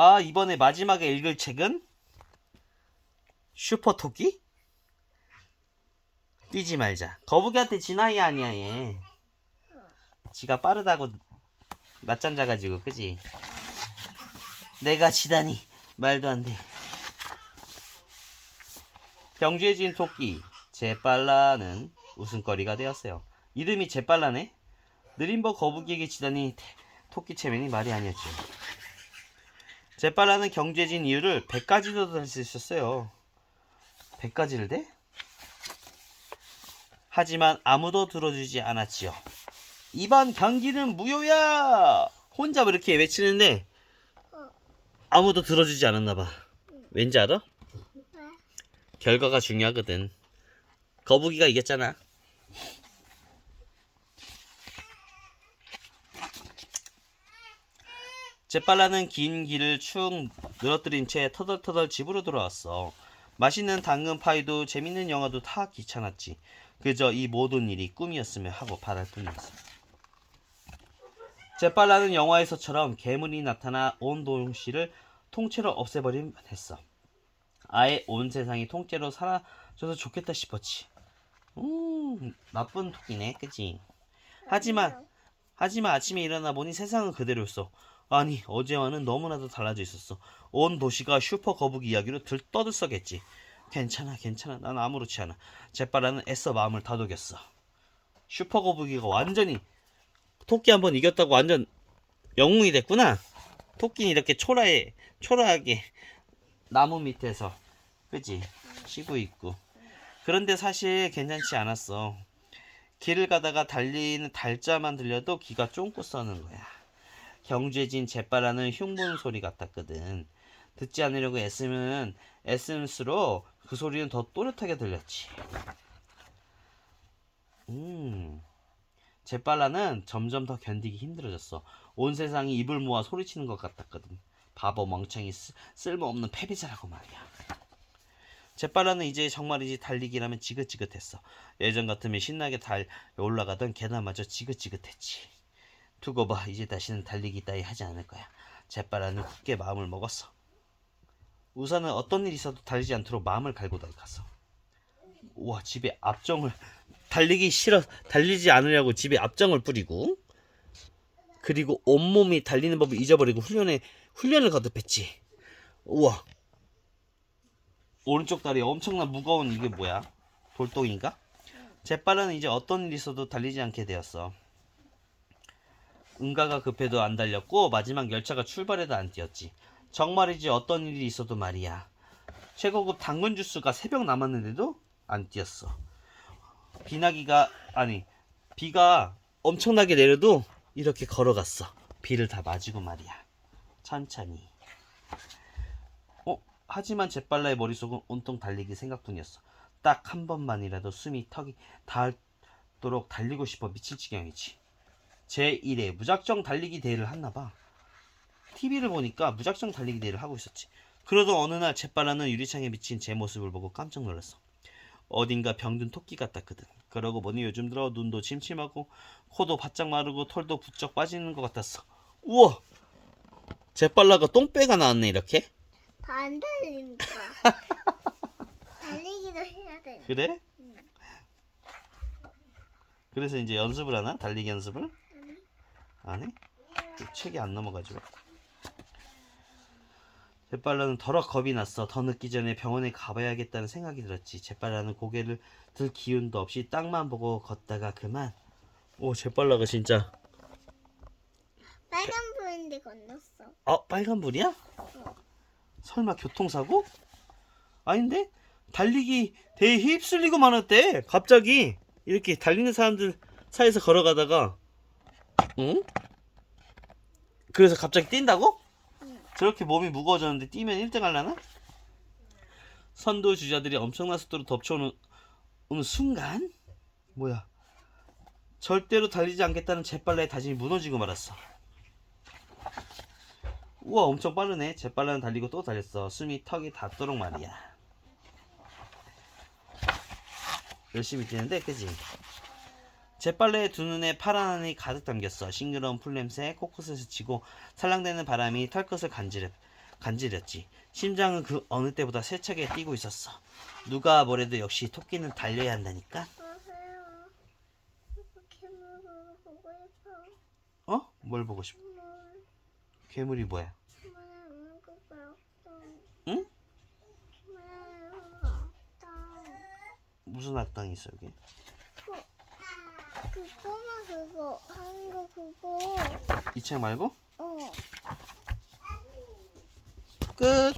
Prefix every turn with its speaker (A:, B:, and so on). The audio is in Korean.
A: 아 이번에 마지막에 읽을 책은 슈퍼 토끼? 뛰지 말자. 거북이한테 진아이 아니야 얘. 지가 빠르다고 낮잠 자가지고 그지? 내가 지다니 말도 안 돼. 경주에 진 토끼 제빨라는 웃음거리가 되었어요. 이름이 제빨라네? 느림버 거북이에게 지다니 태- 토끼 체면이 말이 아니었죠. 제빨라는 경주에 진 이유를 100가지도 될수 있었어요. 100가지를 대? 하지만 아무도 들어주지 않았지요. 이번 경기는 무효야! 혼자 그렇게 외치는데 아무도 들어주지 않았나 봐. 왠지 알아? 결과가 중요하거든. 거북이가 이겼잖아. 제빨라는 긴 길을 축 늘어뜨린 채 터덜터덜 집으로 돌아왔어. 맛있는 당근 파이도 재밌는 영화도 다 귀찮았지. 그저 이 모든 일이 꿈이었으면 하고 바랄 뿐이었어. 제빨라는 영화에서처럼 괴물이 나타나 온 도시를 통째로 없애버리면 했어. 아예 온 세상이 통째로 사라져서 좋겠다 싶었지. 음, 나쁜 토끼네, 그치? 하지만, 하지만 아침에 일어나 보니 세상은 그대로였어. 아니, 어제와는 너무나도 달라져 있었어. 온 도시가 슈퍼 거북이 이야기로 들떠들썩했지. 괜찮아, 괜찮아. 난 아무렇지 않아. 제빨라는 애써 마음을 다독였어. 슈퍼 거북이가 완전히 토끼 한번 이겼다고 완전 영웅이 됐구나. 토끼는 이렇게 초라해, 초라하게 나무 밑에서 그지 쉬고 있고 그런데 사실 괜찮지 않았어 길을 가다가 달리는 달자만 들려도 귀가 쫑긋 서는 거야 경주해진 재빠라는 흉분 소리 같았거든 듣지 않으려고 애쓰면 애쓸수록 그 소리는 더 또렷하게 들렸지 음 재빨라는 점점 더 견디기 힘들어졌어 온 세상이 입을 모아 소리치는 것 같았거든 바보 멍청이 쓰- 쓸모없는 패배자라고 말이야. 제빨라는 이제 정말이지 달리기라면 지긋지긋했어. 예전 같으면 신나게 달 올라가던 계단마저 지긋지긋했지. 두고 봐, 이제 다시는 달리기 따위 하지 않을 거야. 제빨라는 굳게 마음을 먹었어. 우선은 어떤 일이 있어도 달리지 않도록 마음을 갈고 나갔어. 우와, 집에 앞정을 달리기 싫어 달리지 않으려고 집에 앞정을 뿌리고 그리고 온몸이 달리는 법을 잊어버리고 훈련에 훈련을 거듭했지. 우와. 오른쪽 다리 엄청난 무거운 이게 뭐야? 돌덩이인가? 재빨은 이제 어떤 일이 있어도 달리지 않게 되었어. 응가가 급해도 안 달렸고 마지막 열차가 출발해도 안 뛰었지. 정말이지 어떤 일이 있어도 말이야. 최고급 당근 주스가 새벽 남았는데도 안 뛰었어. 비나기가 아니 비가 엄청나게 내려도 이렇게 걸어갔어. 비를 다 맞이고 말이야. 천천히. 어? 하지만 제빨라의 머릿속은 온통 달리기 생각뿐이었어. 딱 한 번만이라도 숨이 턱이 닿도록 달리고 싶어 미칠 지경이지. 제1회 무작정 달리기 대회를 했나봐. TV를 보니까 무작정 달리기 대회를 하고 있었지. 그러던 어느 날 제빨라는 유리창에 비친 제 모습을 보고 깜짝 놀랐어. 어딘가 병든 토끼 같았거든. 그러고 보니 요즘 들어 눈도 침침하고 코도 바짝 마르고 털도 부쩍 빠지는 것 같았어. 우와! 제빨라가 똥배가 나왔네 이렇게.
B: 안 달리니까. 달리기도 해야 돼.
A: 그래? 그래서 이제 연습을 하나? 달리기 연습을? 안 해? 책이 안 넘어가지고. 제빨라는 더럭 겁이 났어. 더 늦기 전에 병원에 가봐야겠다는 생각이 들었지. 제빨라는 고개를 들 기운도 없이 땅만 보고 걷다가 그만. 오, 제빨라가 진짜.
B: 빨간 불인데 건넜어.
A: 어, 빨간 불이야? 설마 교통사고? 아닌데? 달리기 대회 휩쓸리고 말았대. 갑자기 이렇게 달리는 사람들 사이에서 걸어가다가 응? 그래서 갑자기 뛴다고? 저렇게 몸이 무거워졌는데 뛰면 1등 하려나? 선두 주자들이 엄청난 속도로 덮쳐오는 오는 순간 뭐야 절대로 달리지 않겠다는 제빨라의 다짐이 무너지고 말았어 우와 엄청 빠르네 제빨라는 달리고 또 달렸어 숨이 턱이 닿도록 말이야 열심히 뛰는데 그지 제빨래의 두 눈에 파란 하늘이 가득 담겼어 싱그러운 풀냄새 코끝에서 치고 살랑대는 바람이 털끝을 간지럽 간지렸지. 심장은 그 어느 때보다 세차게 뛰고 있었어. 누가 뭐래도 역시 토끼는 달려야 한다니까.
B: 어?
A: 뭘 보고 싶어?
B: 괴물.
A: 괴물이 뭐야? 응? 무슨 악당이 있어 여기?
B: 그 꼬마 그거 하는 거 그거.
A: 이 책 말고?
B: 어.
A: 끝.